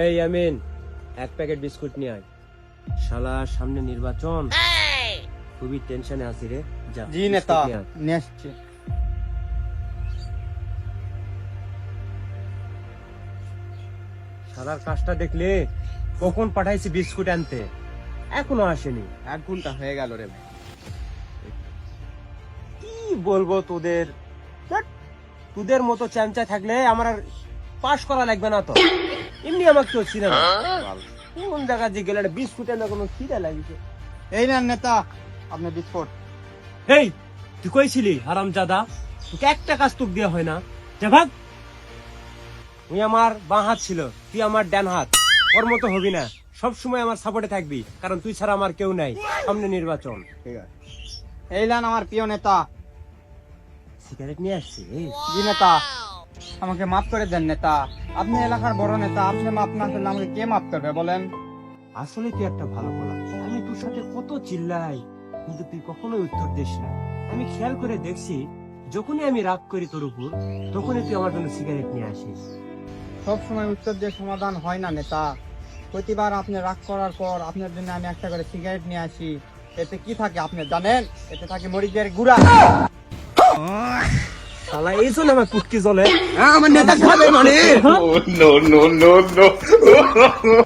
এই আমিন। এক packet biscuit নিয়ে আয়। শালা সামনে নির্বাচন। খুবই টেনশনে আছি রে। যা জি নেতা নিয়ে। আসছি। শালার কাজটা দেখলে কখন পাঠাইছি বিস্কুট আনতে? এখনও আসেনি। এক ঘণ্টা হয়ে গেল রে কি বলব তোদের? তোদের মতো চ্যাংচা থাকলে আমার আর পাশ করা লাগবে না তো। এমনি আমাকে কেউ ছিল না। কোন জায়গা যে গেলে একটা বিস্কুট এনে কোনো খিদে লাগিছে? এই নেন নেতা আপনি বিস্কুট। এই তুই কইছিলি হারাম জাদা তোকে একটা কাজ তোকে দেওয়া হয় না। যা ভাগ। তুই আমার বাঁ হাত ছিল তুই আমার ডান হাত। ওর মতো হবি না। সব সময় আমার সাপোর্টে থাকবি কারণ তুই ছাড়া আমার কেউ নাই। সামনে নির্বাচন। ঠিক আছে। এই নেন আমার প্রিয় নেতা। সিগারেট নিয়ে আসছি জি নেতা। আমাকে মাফ করে দেন নেতা। আপনি এলাকার বড় নেতা আপনি মাফ না করলে আমাকে কে মাফ করবে বলেন? আসলে তুই একটা ভালো বলা। আমি তোর সাথে কত চিল্লাই কিন্তু তুই কখনোই উত্তর দিস না। আমি খেয়াল করে দেখছি যখনই আমি রাগ করি তোর উপর তখনই তুই আমার জন্য সিগারেট নিয়ে আসিস। সব সময় উত্তর দিয়ে সমাধান হয় না নেতা। প্রতিবার আপনি রাগ করার পর আপনার জন্য আমি একটা করে সিগারেট নিয়ে আসি। এতে কি থাকে আপনি জানেন? এতে থাকে মরিচের গুড়া। শালা এই জন্য আমার কুটকি চলে আমার নেতা খাবে মানে no no no no, no.